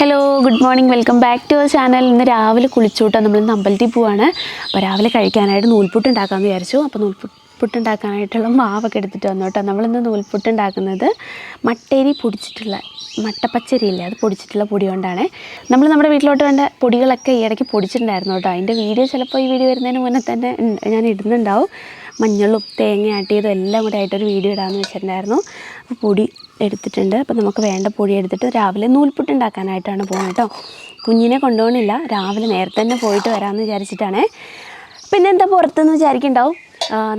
Hello good morning welcome back to our channel ഇന്ന് രാവിലെ കുളിച്ചൂട്ടോ നമ്മൾ ഇന്ന് അമ്പലത്തിൽ പോവാണ്. അപ്പോൾ രാവിലെ കഴിക്കാനായിട്ട് നൂൽപുട്ട് ഉണ്ടാക്കാമെന്ന് വിചാരിച്ചു. അപ്പോൾ നൂൽപുട്ട് ഉണ്ടാക്കാനായിട്ടുള്ള മാവൊക്കെ എടുത്തിട്ട് വന്നു കേട്ടോ. നമ്മളിന്ന് നൂൽപുട്ട് ഉണ്ടാക്കുന്നത് മട്ടേരി പൊടിച്ചിട്ടുള്ള മട്ടപ്പച്ചരി ഇല്ലേ അത് പൊടിച്ചിട്ടുള്ള പൊടി കൊണ്ടാണ്. നമ്മൾ നമ്മുടെ വീട്ടിലോട്ട് വേണ്ട പൊടികളൊക്കെ ഈ ഇടയ്ക്ക് പൊടിച്ചിട്ടുണ്ടായിരുന്നു കേട്ടോ. അതിന്റെ വീഡിയോ ചിലപ്പോൾ ഈ വീഡിയോ വരുന്നതിന് മുന്നേ തന്നെ ഞാൻ ഇടുന്നുണ്ടാവും. മഞ്ഞളും തേങ്ങ ആട്ടിയതും എല്ലാം കൂടെ ആയിട്ടൊരു വീഡിയോ ഇടാമെന്ന് വെച്ചിട്ടുണ്ടായിരുന്നു. അപ്പോൾ പൊടി എടുത്തിട്ടുണ്ട്. അപ്പോൾ നമുക്ക് വേണ്ട പൊടി എടുത്തിട്ട് രാവിലെ നൂൽപുട്ട് ഉണ്ടാക്കാനായിട്ടാണ് പോകുന്നത് കേട്ടോ കുഞ്ഞിനെ കൊണ്ടുപോകണില്ല. രാവിലെ നേരത്തെ തന്നെ പോയിട്ട് വരാമെന്ന് വിചാരിച്ചിട്ടാണേ. പിന്നെ എന്താ പുറത്തുനിന്ന് വിചാരിക്കുന്നുണ്ടാവും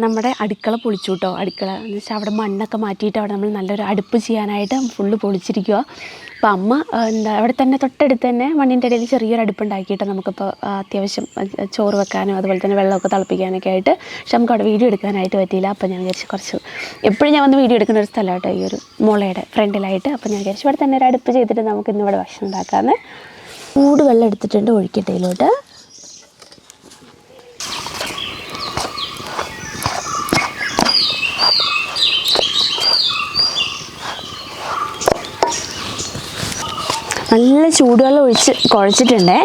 നമ്മുടെ അടുക്കള പൊളിച്ചു കേട്ടോ അടുക്കള എന്ന് വെച്ചാൽ അവിടെ മണ്ണൊക്കെ മാറ്റിയിട്ട് അവിടെ നമ്മൾ നല്ലൊരു അടുപ്പ് ചെയ്യാനായിട്ട് ഫുള്ള് പൊളിച്ചിരിക്കുക അപ്പോൾ അമ്മ എന്താ അവിടെ തന്നെ തൊട്ടടുത്ത് തന്നെ മണ്ണിന്റെ ഇടയിൽ ചെറിയൊരു അടുപ്പുണ്ടാക്കിയിട്ട് നമുക്കിപ്പോൾ അത്യാവശ്യം ചോറ് വെക്കാനും അതുപോലെ തന്നെ വെള്ളമൊക്കെ തിളപ്പിക്കാനൊക്കെ ആയിട്ട് പക്ഷെ നമുക്ക് അവിടെ വീഡിയോ എടുക്കാനായിട്ട് പറ്റിയില്ല. അപ്പോൾ ഞാൻ വിചാരിച്ചു കുറച്ച് എപ്പോഴും ഞാൻ വന്ന് വീഡിയോ എടുക്കുന്ന ഒരു സ്ഥലമാണ് കേട്ടോ ഈ ഒരു മുളയുടെ ഫ്രണ്ടിലായിട്ട്. അപ്പോൾ ഞാൻ വിചാരിച്ചു ഇവിടെ തന്നെ ഒരു അടുപ്പ് ചെയ്തിട്ട് നമുക്ക് ഇന്ന് ഇവിടെ ഭക്ഷണം ഉണ്ടാക്കാമെന്ന് ചൂട് വെള്ളം എടുത്തിട്ടുണ്ട് ഒഴിക്കട്ടെ നല്ല ചൂടുവെള്ളം ഒഴിച്ച് കുഴച്ചിട്ടുണ്ടേ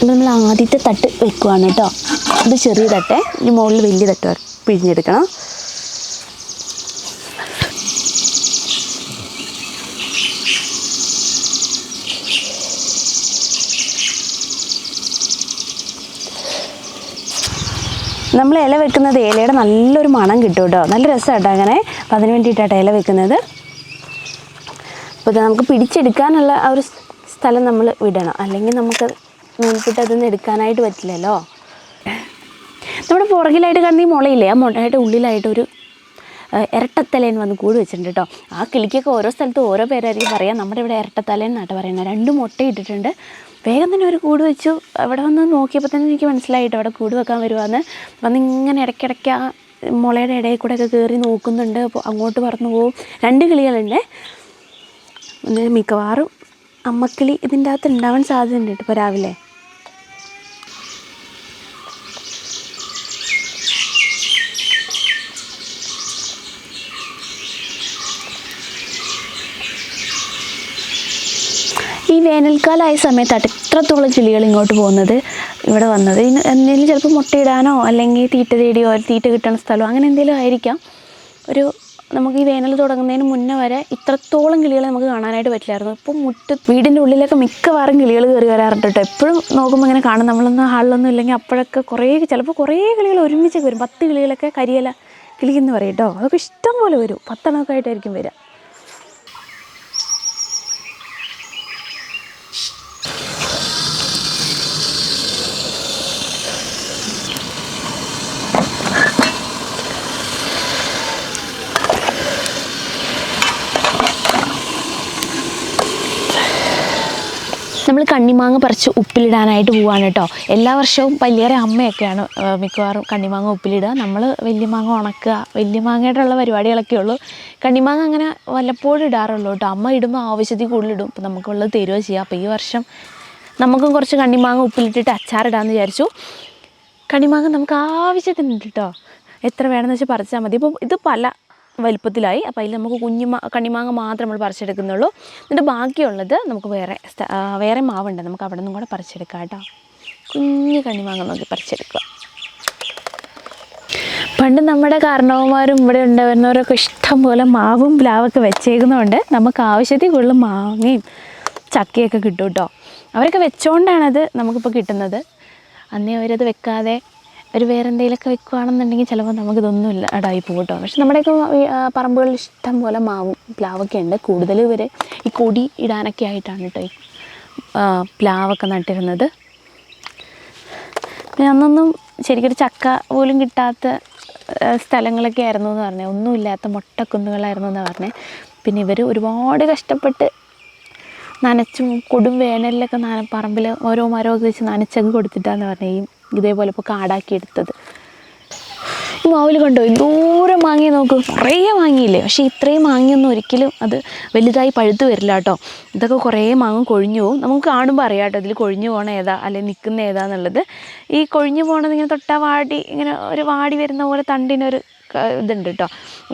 നമ്മൾ ആദ്യത്തെ തട്ട് വെക്കുവാണ് കേട്ടോ. ഇത് ചെറിയ തട്ടേ ഇനി മുകളിൽ വലിയ തട്ട്. പിഴിഞ്ഞെടുക്കണം. നമ്മൾ ഇല വെക്കുന്നത് ഇലയുടെ നല്ലൊരു മണം കിട്ടും കേട്ടോ. നല്ല രസമാട്ടോ അങ്ങനെ. അപ്പം അതിന് വേണ്ടിയിട്ടാട്ടോ ഇല വെക്കുന്നത്. അപ്പോൾ നമുക്ക് പിടിച്ചെടുക്കാനുള്ള ആ ഒരു സ്ഥലം നമ്മൾ വിടണം. അല്ലെങ്കിൽ നമുക്ക് നൂൽപുട്ട് അതൊന്നും എടുക്കാനായിട്ട് പറ്റില്ലല്ലോ? നമ്മുടെ പുറകിലായിട്ട് കണ്ട ഈ മുളയില്ലേ ആ മുളയുടെ ഉള്ളിലായിട്ടൊരു ഇരട്ടത്തലേൻ വന്ന് കൂട് വെച്ചിട്ടുണ്ട് കേട്ടോ. ആ കിളിക്കൊക്കെ ഓരോ സ്ഥലത്തും ഓരോ പേരായിരിക്കും പറയാം. നമ്മുടെ ഇവിടെ ഇരട്ടത്തലേൻ എന്നാട്ട് പറയുന്നത്. രണ്ട് മുട്ട ഇട്ടിട്ടുണ്ട്. വേഗം തന്നെ ഒരു കൂട് വെച്ചു. അവിടെ വന്ന് നോക്കിയപ്പോൾ തന്നെ എനിക്ക് മനസ്സിലായിട്ടോ അവിടെ കൂട് വെക്കാൻ വരുവാന്ന്. വന്ന് ഇങ്ങനെ ഇടയ്ക്കിടയ്ക്ക് ആ മുളയുടെ ഇടയിൽ കൂടെ ഒക്കെ കയറി നോക്കുന്നുണ്ട്. അപ്പോൾ അങ്ങോട്ട് പറന്നു പോകും രണ്ട് കിളികളുണ്ട്. മിക്കവാറും അമ്മക്കിളി ഇതിന്റെ അകത്ത് ഉണ്ടാവാൻ സാധ്യതയുണ്ട് ഇപ്പോൾ രാവിലെ. ഈ വേനൽക്കാലമായ സമയത്താണ് എത്രത്തോളം കിളികൾ ഇങ്ങോട്ട് പോകുന്നത് ഇവിടെ വന്നത്. എന്തെങ്കിലും ചിലപ്പോൾ മുട്ടയിടാനോ അല്ലെങ്കിൽ തീറ്റ തേടിയോ തീറ്റ കിട്ടുന്ന സ്ഥലമോ അങ്ങനെ എന്തെങ്കിലും ആയിരിക്കാം. ഒരു നമുക്ക് ഈ വേനൽ തുടങ്ങുന്നതിന് മുന്നേ വരെ ഇത്രത്തോളം കിളികൾ നമുക്ക് കാണാനായിട്ട് പറ്റില്ലായിരുന്നു. ഇപ്പോൾ മുറ്റ വീടിന്റെ ഉള്ളിലൊക്കെ മിക്കവാറും കിളികൾ കയറി വരാറുണ്ട് കേട്ടോ. എപ്പോഴും നോക്കുമ്പോൾ ഇങ്ങനെ കാണും. നമ്മളൊന്നും ഹാളിലൊന്നും ഇല്ലെങ്കിൽ അപ്പോഴൊക്കെ കുറേ ചിലപ്പോൾ കുറേ കിളികൾ ഒരുമിച്ചൊക്കെ വരും. പത്ത് കിളികളൊക്കെ കരിയില കിളി പറയും കേട്ടോ. അതൊക്കെ ഇഷ്ടം പോലെ വരും. പത്തെണ്ണമൊക്കെ ആയിട്ടായിരിക്കും വരിക. നമ്മൾ കണ്ണിമാങ്ങ പറിച്ച് ഉപ്പിലിടാനായിട്ട് പോവാണ് കേട്ടോ. എല്ലാ വർഷവും പല്ലിയറെ അമ്മയൊക്കെയാണ് മിക്കവാറും കണ്ണിമാങ്ങ ഉപ്പിലിടുക. നമ്മൾ വലിയ വലിയമാങ്ങ ഉണക്കുക വലിയമാങ്ങയുടെ ഉള്ള പരിപാടികളൊക്കെ ഉള്ളൂ. കണ്ണിമാങ്ങ അങ്ങനെ വല്ലപ്പോഴും ഇടാറുള്ളൂ കേട്ടോ. അമ്മ ഇടുമ്പോൾ ആവശ്യത്തിൽ കൂടുതലിടും അപ്പോൾ നമുക്കുള്ളത് തരുക ചെയ്യുക അപ്പോൾ ഈ വർഷം നമുക്കും കുറച്ച് കണ്ണിമാങ്ങ ഉപ്പിലിട്ടിട്ട് അച്ചാറിടാമെന്ന് വിചാരിച്ചു. കണ്ണിമാങ്ങ നമുക്ക് ആവശ്യത്തിനുണ്ട് കേട്ടോ. എത്ര വേണമെന്ന് വെച്ചാൽ പറിച്ചാൽ മതി. ഇപ്പോൾ ഇത് പല വലിപ്പത്തിലായി. അപ്പോൾ അതിൽ നമുക്ക് കുഞ്ഞു കണ്ണിമാങ്ങ മാത്രം നമ്മൾ പറിച്ചെടുക്കുന്നുള്ളൂ. എന്നിട്ട് ബാക്കിയുള്ളത് നമുക്ക് വേറെ വേറെ മാവുണ്ട്. നമുക്ക് അവിടെ നിന്നും കൂടെ പറിച്ചെടുക്കാം കേട്ടോ. കുഞ്ഞു കണ്ണിമാങ്ങ നോക്കി പറിച്ചെടുക്കുക. പണ്ട് നമ്മുടെ കാരണവന്മാരും ഇവിടെ ഉണ്ടായിരുന്നവരൊക്കെ ഇഷ്ടം പോലെ മാവും പ്ലാവൊക്കെ വെച്ചേക്കുന്നതുകൊണ്ട് നമുക്ക് ആവശ്യത്തിൽ കൂടുതൽ മാങ്ങയും ചക്കയൊക്കെ കിട്ടും കേട്ടോ. അവരൊക്കെ വെച്ചോണ്ടാണത് നമുക്കിപ്പോൾ കിട്ടുന്നത്. അന്നേ അവരത് വെക്കാതെ ഒരു വേറെ എന്തെങ്കിലുമൊക്കെ വെക്കുകയാണെന്നുണ്ടെങ്കിൽ ചിലപ്പോൾ നമുക്കിതൊന്നും ഇല്ല അടായി പോകും പക്ഷെ നമ്മുടെയൊക്കെ പറമ്പുകളിൽ ഇഷ്ടം പോലെ മാവും പ്ലാവൊക്കെ ഉണ്ട്. കൂടുതൽ ഇവർ ഈ കൊടി ഇടാനൊക്കെ ആയിട്ടാണ് കേട്ടോ ഈ പ്ലാവൊക്കെ നട്ടിരുന്നത്. അന്നൊന്നും ശരിക്കൊരു ചക്ക പോലും കിട്ടാത്ത സ്ഥലങ്ങളൊക്കെ ആയിരുന്നു എന്ന് പറഞ്ഞത് ഒന്നുമില്ലാത്ത മൊട്ടക്കുന്നുകളായിരുന്നു എന്ന് പറഞ്ഞത് പിന്നെ ഇവർ ഒരുപാട് കഷ്ടപ്പെട്ട് നനച്ചും കൊടും വേനലിലൊക്കെ നന പറമ്പിൽ ഓരോ മരമൊക്കെ വെച്ച് നനച്ചൊക്കെ കൊടുത്തിട്ടാന്ന് പറഞ്ഞു. ഈ ഇതേപോലെ ഇപ്പോൾ കാടാക്കി എടുത്തത്. ഈ മാവിൽ കണ്ടോ? ദൂരെ മാങ്ങി നോക്ക്. കുറേ മാങ്ങിയില്ലേ? പക്ഷേ ഇത്രയും മാങ്ങിയൊന്നും ഒരിക്കലും അത് വലുതായി പഴുത്ത് വരില്ല കേട്ടോ. ഇതൊക്കെ കുറേ മാങ്ങ കൊഴിഞ്ഞു പോകും. നമുക്ക് കാണുമ്പോൾ അറിയാം കേട്ടോ ഇതിൽ കൊഴിഞ്ഞു പോകണ ഏതാ അല്ലെങ്കിൽ നിൽക്കുന്ന ഏതാന്നുള്ളത് ഈ കൊഴിഞ്ഞു പോകണത് ഇങ്ങനെ തൊട്ടാ വാടി ഇങ്ങനെ ഒരു വാടി വരുന്ന പോലെ തണ്ടിനൊരു ഇതുണ്ട് കേട്ടോ.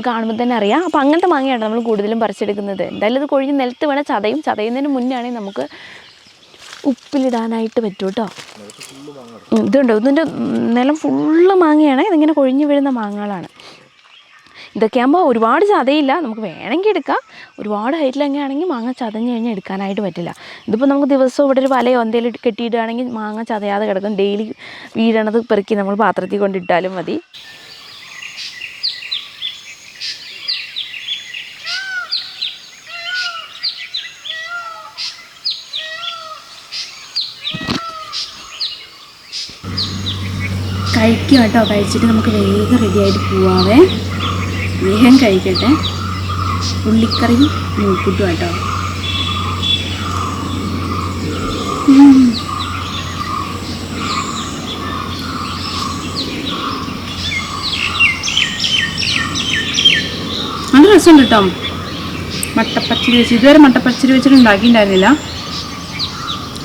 കാണുമ്പോൾ തന്നെ അറിയാം. അപ്പോൾ അങ്ങനത്തെ മാങ്ങയാണ് നമ്മൾ കൂടുതലും പറിച്ചെടുക്കുന്നത്. എന്തായാലും ഇത് കൊഴിഞ്ഞ് നിലത്ത് വേണം ചതയും. ചതയുന്നതിന് മുന്നേ ആണെങ്കിൽ നമുക്ക് ഉപ്പിലിടാനായിട്ട് പറ്റും കേട്ടോ ഇതുണ്ട്? ഇതിന്റെ നിലം ഫുള്ള് മാങ്ങയാണ്. ഇതിങ്ങനെ കൊഴിഞ്ഞു വീഴുന്ന മാങ്ങകളാണ്. ഇതൊക്കെ ആകുമ്പോൾ ഒരുപാട് ചതയില്ല. നമുക്ക് വേണമെങ്കിൽ എടുക്കാം. ഒരുപാട് ഹൈറ്റിലൊക്കെ ആണെങ്കിൽ മാങ്ങ ചതഞ്ഞ് കഴിഞ്ഞാൽ എടുക്കാനായിട്ട് പറ്റില്ല. ഇതിപ്പോൾ നമുക്ക് ദിവസവും ഇവിടെ ഒരു വലയോ എന്തെങ്കിലും കെട്ടിയിടുകയാണെങ്കിൽ മാങ്ങ ചതയാതെ കിടക്കും. ഡെയിലി വീഴണത് പെറുക്കി നമ്മൾ പാത്രത്തിൽ കൊണ്ടിട്ടാലും മതി. കഴിക്കുക കേട്ടോ. കഴിച്ചിട്ട് നമുക്ക് വേഗം റെഡിയായിട്ട് പോവാവേ. വേഗം കഴിക്കട്ടെ. ഉള്ളിക്കറിയും നൂൽപ്പുട്ടും കേട്ടോ. നല്ല രസമുണ്ട് കേട്ടോ. മട്ടപ്പച്ചരി വെച്ച് ഇതുവരെ മട്ടപ്പച്ചരി വെച്ചിട്ട് ഉണ്ടാക്കിയിട്ടുണ്ടായിരുന്നില്ല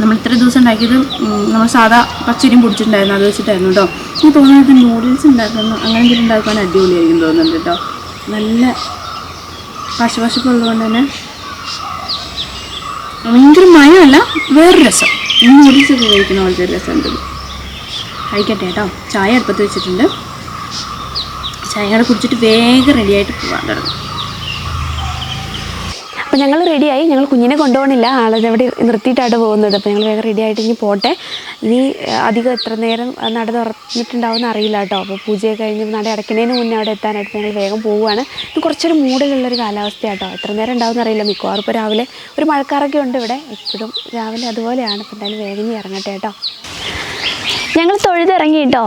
നമ്മൾ ഇത്ര ദിവസം ഉണ്ടാക്കിയത് നമ്മൾ സാധാ പച്ചരിയും പൊടിച്ചിട്ടുണ്ടായിരുന്നു അത് വെച്ചിട്ടായിരുന്നു കേട്ടോ. എനിക്ക് തോന്നുന്നത് നൂഡിൽസ് ഉണ്ടാക്കുന്നു അങ്ങനെ എന്തെങ്കിലും ഉണ്ടാക്കാൻ അടിപൊളിയായിരിക്കും തോന്നുന്നുണ്ട് കേട്ടോ. നല്ല പശുപശുപ്പുള്ളത് കൊണ്ട് തന്നെ ഭയങ്കര മയമല്ല വേറൊരു രസം. ഈ നൂഡിൽസ് ഒക്കെ കഴിക്കുന്ന പോലത്തെ ഒരു രസമുണ്ട് ഇത്. കഴിക്കട്ടെ കേട്ടോ. ചായ അടുപ്പത്ത് വെച്ചിട്ടുണ്ട്. ചായ കൂടെ കുടിച്ചിട്ട് വേഗം റെഡിയായിട്ട് പോകാൻ തുടങ്ങും. അപ്പോൾ ഞങ്ങൾ റെഡിയായി ഞങ്ങൾ കുഞ്ഞിനെ കൊണ്ടുപോകണില്ല. ആളെ അവിടെ നിർത്തിയിട്ടാണ് പോകുന്നത്. അപ്പോൾ ഞങ്ങൾ വേഗം റെഡി ആയിട്ട് ഇനി പോട്ടെ. ഇനി അധികം എത്ര നേരം നട തുറന്നിട്ടുണ്ടാവുമെന്ന് അറിയില്ല കേട്ടോ. അപ്പോൾ പൂജയൊക്കെ കഴിഞ്ഞ് നട അടയ്ക്കുന്നതിന് മുന്നേ അവിടെ എത്താനായിട്ട് ഞങ്ങൾ വേഗം പോവുകയാണ്. ഇത് കുറച്ചൊരു മൂടലുള്ളൊരു കാലാവസ്ഥയാട്ടോ എത്ര നേരം ഉണ്ടാവുമെന്ന് അറിയില്ല. മിക്കവാറും ഇപ്പോൾ രാവിലെ ഒരു മഴക്കാറൊക്കെ ഉണ്ട് ഇവിടെ. ഇപ്പോഴും രാവിലെ അതുപോലെയാണ്. അപ്പോൾ എന്തായാലും വേഗം ഇനി ഇറങ്ങട്ടെ കേട്ടോ. ഞങ്ങൾ തൊഴുതിറങ്ങി കേട്ടോ.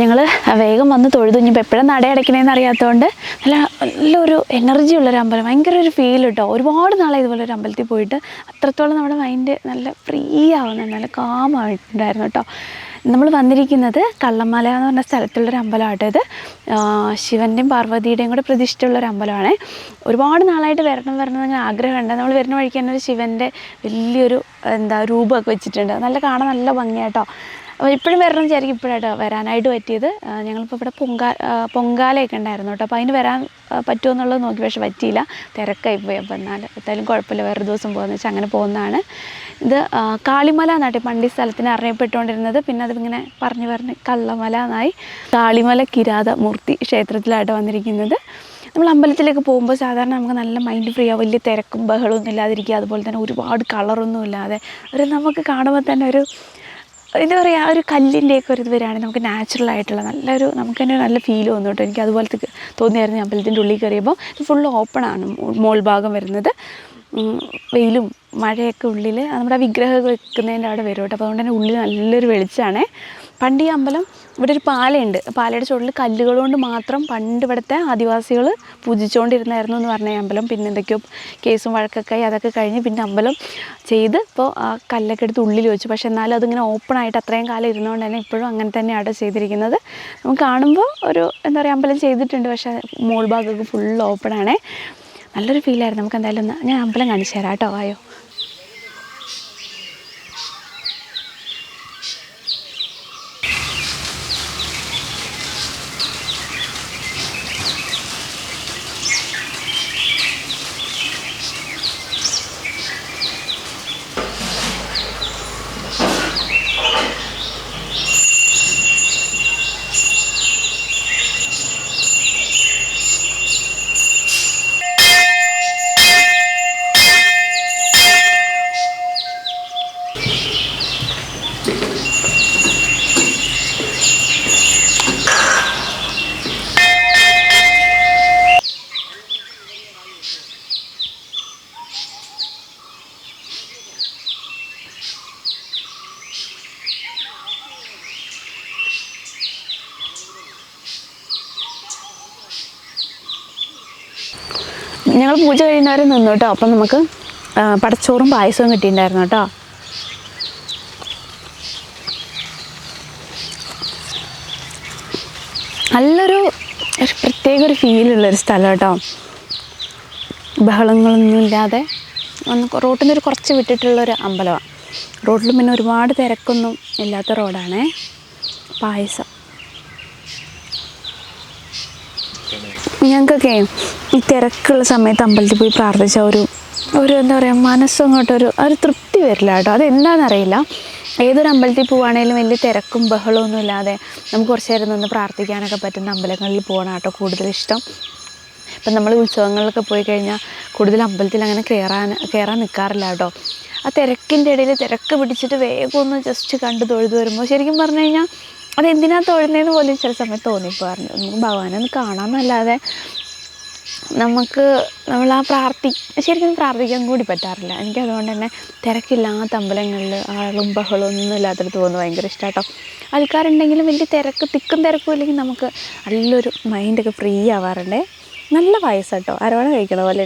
ഞങ്ങൾ വേഗം വന്ന് തൊഴുതു. ഇനിയിപ്പോൾ എപ്പോഴും അടയ്ക്കണേന്ന് അറിയാത്തതുകൊണ്ട് നല്ല നല്ലൊരു എനർജി ഉള്ളൊരു അമ്പലം. ഭയങ്കര ഒരു ഫീൽ കേട്ടോ ഒരുപാട് നാളെ ഇതുപോലെ ഒരു അമ്പലത്തിൽ പോയിട്ട്. അത്രത്തോളം നമ്മുടെ മൈൻഡ് നല്ല ഫ്രീ ആവുന്നുണ്ട് നല്ല കാമായിട്ടുണ്ടായിരുന്നു കേട്ടോ നമ്മൾ വന്നിരിക്കുന്നത് കള്ളമല എന്ന് പറഞ്ഞ സ്ഥലത്തുള്ളൊരു അമ്പലമാട്ടോ ഇത്. ശിവന്റെയും പാർവതിയുടെയും കൂടെ പ്രതിഷ്ഠയുള്ളൊരു അമ്പലമാണ്. ഒരുപാട് നാളായിട്ട് വരണം വരണം എന്ന് ആഗ്രഹമുണ്ട്. നമ്മൾ വരുന്ന വഴിക്ക് തന്നെ ഒരു ശിവന്റെ വലിയൊരു എന്താ രൂപമൊക്കെ വെച്ചിട്ടുണ്ട്. നല്ല കാണാൻ നല്ല ഭംഗിയാട്ടോ അപ്പോൾ ഇപ്പോഴും വരണം വിചാരിക്കും. ഇപ്പോഴായിട്ട് വരാനായിട്ട് പറ്റിയത്. ഞങ്ങളിപ്പോൾ ഇവിടെ പൊങ്കാ പൊങ്കാലയൊക്കെ ഉണ്ടായിരുന്നു കേട്ടോ അപ്പോൾ അതിന് വരാൻ പറ്റുമോ എന്നുള്ളത് നോക്കി. പക്ഷെ പറ്റിയില്ല. തിരക്കായി പോയി. അപ്പോൾ എന്നാൽ എന്തായാലും കുഴപ്പമില്ല. വേറൊരു ദിവസം പോകുന്ന വെച്ചാൽ അങ്ങനെ പോകുന്നതാണ്. ഇത് കാളിമല എന്നാട്ടി പണ്ട് സ്ഥലത്തിന് അറിയപ്പെട്ടുകൊണ്ടിരുന്നത്. പിന്നെ അത് ഇങ്ങനെ പറഞ്ഞ് പറഞ്ഞ് കള്ളമല എന്നായി. കാളിമല കിരാത മൂർത്തി ക്ഷേത്രത്തിലായിട്ട് വന്നിരിക്കുന്നത്. നമ്മൾ അമ്പലത്തിലേക്ക് പോകുമ്പോൾ സാധാരണ നമുക്ക് നല്ല മൈൻഡ് ഫ്രീ ആവും. വലിയ തിരക്കും ബഹളമൊന്നും ഇല്ലാതിരിക്കുക. അതുപോലെ തന്നെ ഒരുപാട് കളറൊന്നും ഇല്ലാതെ. ഒരു നമുക്ക് കാണുമ്പോൾ തന്നെ ഒരു എന്താ പറയുക ഒരു കല്ലിന്റെയൊക്കെ ഒരു ഇത് വരികയാണെങ്കിൽ നമുക്ക് നാച്ചുറൽ ആയിട്ടുള്ള നല്ലൊരു നമുക്ക് തന്നെ നല്ല ഫീൽ തോന്നും കേട്ടോ. എനിക്ക് അതുപോലത്തെ തോന്നിയായിരുന്നു അമ്പലത്തിന്റെ ഉള്ളിൽ കയറിയപ്പോൾ ഇത് ഫുള്ള് ഓപ്പണാണ് മോൾ ഭാഗം വരുന്നത്. വെയിലും മഴയൊക്കെ ഉള്ളിൽ നമ്മുടെ വിഗ്രഹം വെക്കുന്നതിന്റെ അവിടെ വരും കേട്ടോ. അപ്പോൾ അതുകൊണ്ട് തന്നെ ഉള്ളിൽ നല്ലൊരു വെളിച്ചമാണ്. പണ്ട് ഈ അമ്പലം ഇവിടെ ഒരു പാലയുണ്ട് പാലയുടെ ചുവട്ടിൽ കല്ലുകൾ കൊണ്ട് മാത്രം പണ്ട് ഇവിടുത്തെ ആദിവാസികൾ പൂജിച്ചുകൊണ്ടിരുന്നായിരുന്നു എന്ന് പറഞ്ഞ അമ്പലം. പിന്നെ എന്തൊക്കെയോ കേസും വഴക്കൊക്കെ അതൊക്കെ കഴിഞ്ഞ് പിന്നെ അമ്പലം ചെയ്ത് ഇപ്പോൾ ആ കല്ലൊക്കെ എടുത്ത് ഉള്ളിൽ വെച്ചു. പക്ഷേ എന്നാലും അതിങ്ങനെ ഓപ്പൺ ആയിട്ട് അത്രയും കാലം ഇരുന്നുകൊണ്ട് തന്നെ ഇപ്പോഴും അങ്ങനെ തന്നെയാണ് ചെയ്തിരിക്കുന്നത്. നമുക്ക് കാണുമ്പോൾ ഒരു എന്താ പറയുക അമ്പലം ചെയ്തിട്ടുണ്ട്. പക്ഷേ മോൾ ഭാഗമൊക്കെ ഫുൾ ഓപ്പൺ ആണേ. നല്ലൊരു ഫീലായിരുന്നു നമുക്ക് എന്തായാലും ഒന്ന് ഞാൻ അമ്പലം കാണിച്ചു തരാം കേട്ടോ. ആയോ ഞങ്ങൾ പൂജ കഴിയുന്നവരെ നിന്നു കേട്ടോ. അപ്പം നമുക്ക് പടച്ചോറും പായസവും കിട്ടിയിട്ടുണ്ടായിരുന്നു കേട്ടോ. നല്ലൊരു ഒരു പ്രത്യേക ഒരു ഫീലുള്ളൊരു സ്ഥലം കേട്ടോ. ബഹളങ്ങളൊന്നും ഇല്ലാതെ ഒന്ന് റോട്ടിൽ നിന്ന് ഒരു കുറച്ച് വിട്ടിട്ടുള്ളൊരു അമ്പലമാണ് റോഡിൽ പിന്നെ ഒരുപാട് തിരക്കൊന്നും ഇല്ലാത്ത റോഡാണേ പായസം. ഞങ്ങൾക്കൊക്കെ ഈ തിരക്കുള്ള സമയത്ത് അമ്പലത്തിൽ പോയി പ്രാർത്ഥിച്ച ഒരു ഒരു എന്താ പറയുക മനസ്സങ്ങോട്ടൊരു ഒരു തൃപ്തി വരില്ല കേട്ടോ. അതെന്താണെന്നറിയില്ല ഏതൊരു അമ്പലത്തിൽ പോവുകയാണെങ്കിലും വലിയ തിരക്കും ബഹളമൊന്നും ഇല്ലാതെ നമുക്ക് കുറച്ച് നേരം നിന്ന് പ്രാർത്ഥിക്കാനൊക്കെ പറ്റുന്ന അമ്പലങ്ങളിൽ പോകണം കേട്ടോ കൂടുതൽ ഇഷ്ടം. ഇപ്പം നമ്മൾ ഉത്സവങ്ങളിലൊക്കെ പോയി കഴിഞ്ഞാൽ കൂടുതൽ അമ്പലത്തിൽ അങ്ങനെ കയറാൻ കയറാൻ നിൽക്കാറില്ല കേട്ടോ. ആ തിരക്കിന്റെ ഇടയിൽ തിരക്ക് പിടിച്ചിട്ട് വേഗം ഒന്ന് ജസ്റ്റ് കണ്ട് തൊഴുത് വരുമ്പോൾ ശരിക്കും പറഞ്ഞു കഴിഞ്ഞാൽ അത് എന്തിനാ തൊഴുന്നതെന്ന് പോലും ചില സമയത്ത് തോന്നിപ്പോകാറുണ്ട് നമുക്ക് ഭഗവാനെ ഒന്ന് കാണാമെന്നല്ലാതെ നമുക്ക് നമ്മൾ ആ പ്രാർത്ഥി ശരിക്കും പ്രാർത്ഥിക്കാൻ കൂടി പറ്റാറില്ല. എനിക്ക് അതുകൊണ്ട് തന്നെ തിരക്കില്ലാത്ത അമ്പലങ്ങളിൽ ആളും ബഹളവും ഒന്നും ഇല്ലാത്തടത്ത് പോകുന്നത് ഭയങ്കര ഇഷ്ടമാട്ടോ ആൾക്കാരുണ്ടെങ്കിലും വലിയ തിരക്ക് തിക്കും തിരക്കും ഇല്ലെങ്കിൽ നമുക്ക് നല്ലൊരു മൈൻഡൊക്കെ ഫ്രീ ആവാറുണ്ട്. നല്ല വയസ്സാട്ടോ കേട്ടോ. അരവണ കഴിക്കണ പോലെ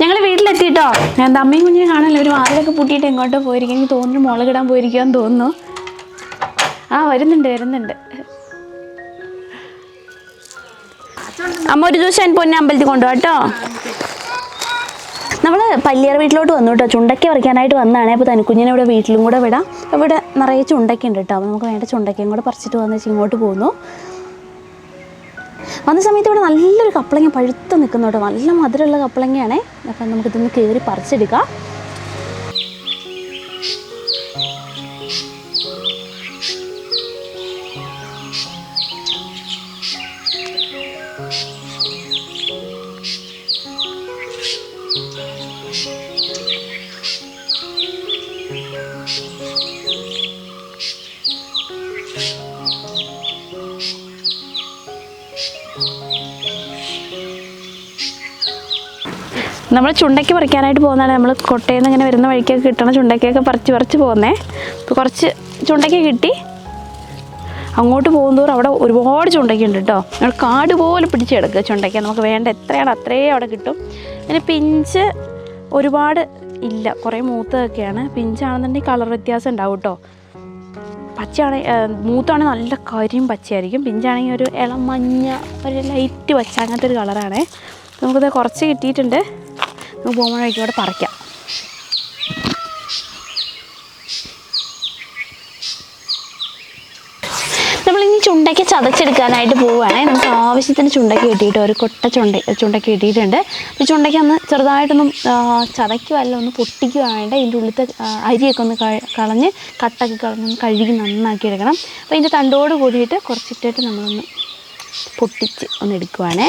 ഞങ്ങൾ വീട്ടിലെത്തിയിട്ടോ എന്താ അമ്മയും കുഞ്ഞിനെ കാണാനല്ലോ? ഒരു വാതിലൊക്കെ പൂട്ടിയിട്ട് എങ്ങോട്ടോ പോയിരിക്കും. എനിക്ക് തോന്നുന്നു മുളകിടാൻ പോയിരിക്കുമെന്ന് തോന്നുന്നു. ആ വരുന്നുണ്ട് വരുന്നുണ്ട്. അമ്മ ഒരു ദിവസം എന്റെ പൊന്നെ അമ്പലത്തിൽ കൊണ്ടുപോകാം കേട്ടോ. നമ്മൾ പല്ലിയർ വീട്ടിലോട്ട് വന്നു കേട്ടോ. ചുണ്ടയ്ക്ക പറിക്കാനായിട്ട് വന്നതാണ്. അപ്പോൾ തനിക്കുഞ്ഞിനെ ഇവിടെ വീട്ടിലും കൂടെ വിടാം. ഇവിടെ നിറയെ ചുണ്ടയ്ക്ക ഉണ്ട് കേട്ടോ. അപ്പോൾ നമുക്ക് വേണ്ട ചുണ്ടയ്ക്കയും കൂടെ പറിച്ചിട്ട് വന്ന് വെച്ച് ഇങ്ങോട്ട് പോകുന്നു വന്ന സമയത്ത് ഇവിടെ നല്ലൊരു കപ്പളങ്ങ പഴുത്ത് നിൽക്കുന്നുണ്ട്. നല്ല മധുരമുള്ള കപ്പളങ്ങയാണേ അപ്പം നമുക്കിതൊന്ന് കയറി പറിച്ചെടുക്കാം. നമ്മൾ ചുണ്ടയ്ക്ക് പറിക്കാനായിട്ട് പോകുന്നതാണ്. നമ്മൾ കൊട്ടയിൽ നിന്ന് ഇങ്ങനെ വരുന്ന വഴിക്കൊക്കെ കിട്ടണ ചുണ്ടയ്ക്കൊക്കെ പറിച്ച് പറിച്ച് പോകുന്നേ. അപ്പോൾ കുറച്ച് ചുണ്ടയ്ക്ക് കിട്ടി. അങ്ങോട്ട് പോകുന്നതോറും അവിടെ ഒരുപാട് ചുണ്ടയ്ക്ക് ഉണ്ട് കേട്ടോ നമ്മൾ കാട് പോലെ പിടിച്ചെടുക്കുക ചുണ്ടയ്ക്ക. നമുക്ക് വേണ്ട എത്രയാണ് അത്രയും അവിടെ കിട്ടും. പിന്നെ പിഞ്ച് ഒരുപാട് ഇല്ല. കുറേ മൂത്തതൊക്കെയാണ്. പിഞ്ചാണെന്നുണ്ടെങ്കിൽ കളർ വ്യത്യാസം ഉണ്ടാവും കേട്ടോ പച്ചയാണെ മൂത്താണെങ്കിൽ നല്ല കരിയും പച്ചയായിരിക്കും. പിഞ്ചാണെങ്കിൽ ഒരു ഇളം മഞ്ഞ ഒരു ലൈറ്റ് പച്ച അങ്ങനത്തെ ഒരു കളറാണേ. നമുക്കിത് കുറച്ച് കിട്ടിയിട്ടുണ്ട്. നമുക്ക് പോകുമ്പോൾ വഴിക്ക് ഇവിടെ പറിക്കാം. നമ്മളിനി ചുണ്ടയ്ക്ക് ചതച്ചെടുക്കാനായിട്ട് പോവുകയാണെ. നമുക്ക് ആവശ്യത്തിന് ചുണ്ടയ്ക്ക് കിട്ടിയിട്ട് ഒരു കൊട്ട ചുണ്ട ചുണ്ടയ്ക്ക് കിട്ടിയിട്ടുണ്ട്. അപ്പോൾ ചുണ്ടയ്ക്ക് ഒന്ന് ചെറുതായിട്ടൊന്നും ചതയ്ക്കുമല്ല ഒന്ന് പൊട്ടിക്കുകയാണ്ട് ഇതിന്റെ ഉള്ളിലത്തെ ആ, അരിയൊക്കെ ഒന്ന് കളഞ്ഞ് കട്ടൊക്കെ കളഞ്ഞ് കഴുകി നന്നാക്കി എടുക്കണം. അപ്പോൾ ഇതിന്റെ തണ്ടോട് കൂടിയിട്ട് കുറച്ചിട്ടിട്ട് നമ്മളൊന്ന് പൊട്ടിച്ച് ഒന്ന് എടുക്കുവാണേ.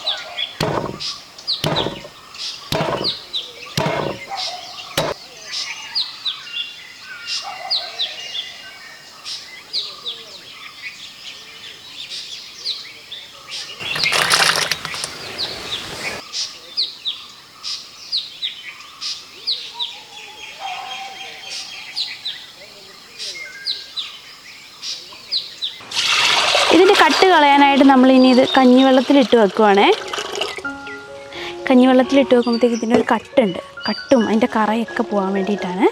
ഇതിന്റെ കട്ട് കളയാനായിട്ട് നമ്മൾ ഇനി ഇത് കഞ്ഞിവെള്ളത്തിലിട്ട് വെക്കുവാണേ. കഞ്ഞിവെള്ളത്തിലിട്ട് വെക്കുമ്പോഴത്തേക്ക് ഇതിന്റെ ഒരു കട്ടുണ്ട്. കട്ടും അതിന്റെ കറയൊക്കെ പോകാൻ വേണ്ടിയിട്ടാണ്.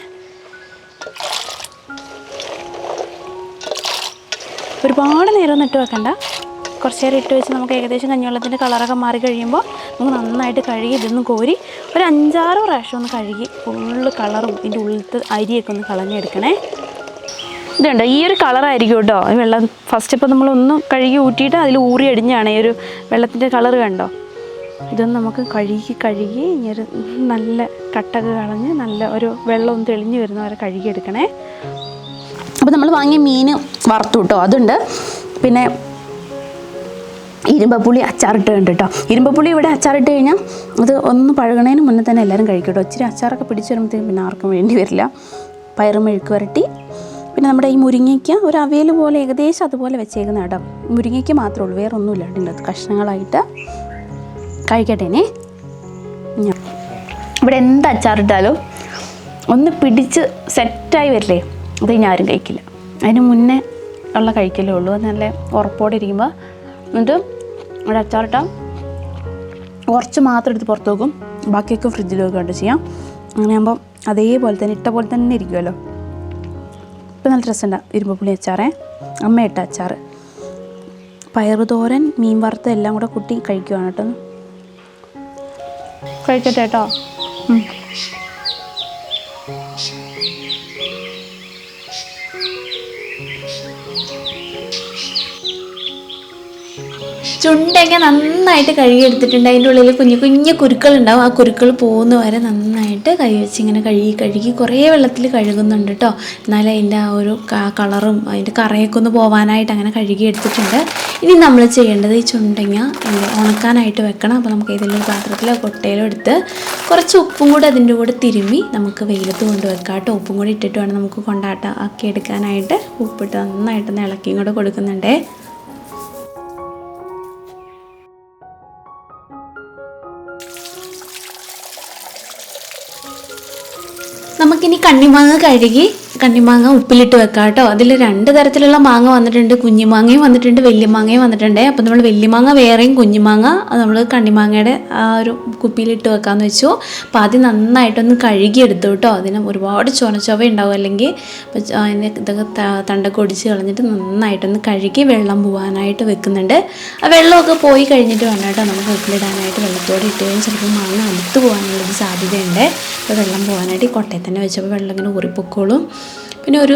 ഒരുപാട് നേരം ഇട്ട് വെക്കണ്ട. കുറച്ച് നേരം ഇട്ട് വെച്ച് നമുക്ക് ഏകദേശം കഞ്ഞിവെള്ളത്തിന്റെ കളറൊക്കെ മാറി കഴിയുമ്പോൾ നമുക്ക് നന്നായിട്ട് കഴുകി ഇതൊന്ന് കോരി ഒരു അഞ്ചാറ് പ്രാവശ്യം ഒന്ന് കഴുകി ഫുള്ള് കളറും ഇതിന്റെ ഉള്ളിലത്തെ അരിയൊക്കെ ഒന്ന് കളഞ്ഞെടുക്കണേ. ഇതുണ്ട്. ഈ ഒരു കളറായിരിക്കും കേട്ടോ. വെള്ളം ഫസ്റ്റ് ഇപ്പോൾ നമ്മളൊന്ന് കഴുകി ഊറ്റിയിട്ട് അതിൽ ഊറി അടിഞ്ഞാണ് ഈ ഒരു വെള്ളത്തിന്റെ കളർ കണ്ടോ? ഇതൊന്ന് നമുക്ക് കഴുകി കഴുകി ഒരു നല്ല കട്ടൊക്കെ കളഞ്ഞ് നല്ല ഒരു വെള്ളം തെളിഞ്ഞ് വരുന്ന വരെ കഴുകിയെടുക്കണേ. അപ്പോൾ നമ്മൾ വാങ്ങിയ മീൻ വറുത്തു കേട്ടോ. അതുണ്ട്. പിന്നെ ഇരുമ്പപ്പുളി അച്ചാറിട്ടുണ്ട് കേട്ടോ. ഇരുമ്പപ്പുളി ഇവിടെ അച്ചാറിട്ട് കഴിഞ്ഞാൽ അത് ഒന്ന് പഴകണേന് മുന്നേ തന്നെ എല്ലാവരും കഴിക്കും കേട്ടോ. ഇച്ചിരി അച്ചാറൊക്കെ പിടിച്ച് വരുമ്പോഴത്തേക്കും പിന്നെ ആർക്കും വേണ്ടി വരില്ല. പയറ് മെഴുക്ക് വരട്ടി. പിന്നെ നമ്മുടെ ഈ മുരിങ്ങയ്ക്ക ഒരു അവയൽ പോലെ ഏകദേശം അതുപോലെ വെച്ചേക്കുന്ന കേട്ടോ മുരിങ്ങയ്ക്ക് മാത്രമേ ഉള്ളൂ വേറെ ഒന്നുമില്ല ഇതിന്റെ കഷ്ണങ്ങളായിട്ട് കഴിക്കട്ടേനെ ഇവിടെ എന്ത് അച്ചാറിട്ടാലും ഒന്ന് പിടിച്ച് സെറ്റായി വരില്ലേ അത് ഞാൻ ആരും കഴിക്കില്ല. അതിന് മുന്നേ ഉള്ള കഴിക്കലേ ഉള്ളൂ. നല്ല ഉറപ്പോടെ ഇരിക്കുമ്പോൾ എന്നിട്ട് ഇവിടെ അച്ചാറിട്ട. കുറച്ച് മാത്രം എടുത്ത് പുറത്ത് വെക്കും. ബാക്കിയൊക്കെ ഫ്രിഡ്ജിൽ വെക്കുകയാണ് ചെയ്യാം. അങ്ങനെയാകുമ്പോൾ അതേപോലെ തന്നെ ഇട്ട പോലെ തന്നെ ഇരിക്കുമല്ലോ ഇപ്പം നല്ല രസമുണ്ട്. പുളി അച്ചാറേ അമ്മയിട്ട അച്ചാർ അച്ചാറ്. പയറ് തോരൻ മീൻ വറുത്ത എല്ലാം കൂടെ കുട്ടി കഴിക്കുവാണ് കേട്ടോ. കഴിക്കട്ടെ കേട്ടോ. ഉം. ചുണ്ടങ്ങ നന്നായിട്ട് കഴുകിയെടുത്തിട്ടുണ്ട്. അതിന്റെ ഉള്ളിൽ കുഞ്ഞു കുഞ്ഞു കുരുക്കൾ ഉണ്ടാവും ആ കുരുക്കൾ പോകുന്ന വരെ നന്നായിട്ട് കൈ വെച്ച് ഇങ്ങനെ കഴുകി കഴുകി കുറേ വെള്ളത്തിൽ കഴുകുന്നുണ്ട് കേട്ടോ എന്നാലും അതിന്റെ ആ ഒരു കളറും അതിന്റെ കറയൊക്കെ ഒന്ന് പോകാനായിട്ട് അങ്ങനെ കഴുകി എടുത്തിട്ടുണ്ട് ഇനി നമ്മൾ ചെയ്യേണ്ടത് ഈ ചുണ്ടങ്ങ ഉണക്കാനായിട്ട് വെക്കണം. അപ്പോൾ നമുക്ക് ഏതെങ്കിലും പാത്രത്തിലോ കൊട്ടയിലോ എടുത്ത് കുറച്ച് ഉപ്പും കൂടി അതിന്റെ കൂടെ തിരുമ്മി നമുക്ക് വെയിലത്ത് കൊണ്ട് വെക്കാം കേട്ടോ ഉപ്പും കൂടി ഇട്ടിട്ട് വേണം നമുക്ക് കൊണ്ടാട്ടം ആക്കി എടുക്കാനായിട്ട് ഉപ്പിട്ട് നന്നായിട്ട് ഇളക്കിയും കൂടെ കൊടുക്കുന്നുണ്ടേ. നമുക്കിനി കണ്ണിമാങ്ങ കഴുകി കണ്ണിമാങ്ങ ഉപ്പിലിട്ട് വെക്കാം കേട്ടോ. അതിൽ രണ്ട് തരത്തിലുള്ള മാങ്ങ വന്നിട്ടുണ്ട്. കുഞ്ഞിമാങ്ങയും വന്നിട്ടുണ്ട് വലിയമാങ്ങയും വന്നിട്ടുണ്ട്. അപ്പോൾ നമ്മൾ വലിയമാങ്ങ വേറെയും കുഞ്ഞിമാങ്ങ നമ്മൾ കണ്ണിമാങ്ങയുടെ ആ ഒരു കുപ്പിയിലിട്ട് വെക്കാമെന്ന് വെച്ചു. അപ്പോൾ ആദ്യം നന്നായിട്ടൊന്ന് കഴുകിയെടുത്തു കേട്ടോ. അതിന് ഒരുപാട് ചൊനച്ചൊവ ഉണ്ടാവും അല്ലെങ്കിൽ അതിന് ഇതൊക്കെ തണ്ടൊക്കെ ഒടിച്ച് കളഞ്ഞിട്ട് നന്നായിട്ടൊന്ന് കഴുകി വെള്ളം പോകാനായിട്ട് വെക്കുന്നുണ്ട്. ആ വെള്ളമൊക്കെ പോയി കഴിഞ്ഞിട്ട് വേണം കേട്ടോ നമുക്ക് ഉപ്പിലിടാനായിട്ട് വെള്ളത്തോടെ ഇട്ട് കഴിഞ്ഞാൽ ചിലപ്പോൾ മാങ്ങ അടുത്ത് പോകാനുള്ളൊരു സാധ്യതയുണ്ട്. അപ്പോൾ വെള്ളം പോകാനായിട്ട് ഈ കൊട്ടയിൽ തന്നെ വെച്ചപ്പോൾ വെള്ളം ഇങ്ങനെ ഊറിപ്പൊക്കോളും. പിന്നെ ഒരു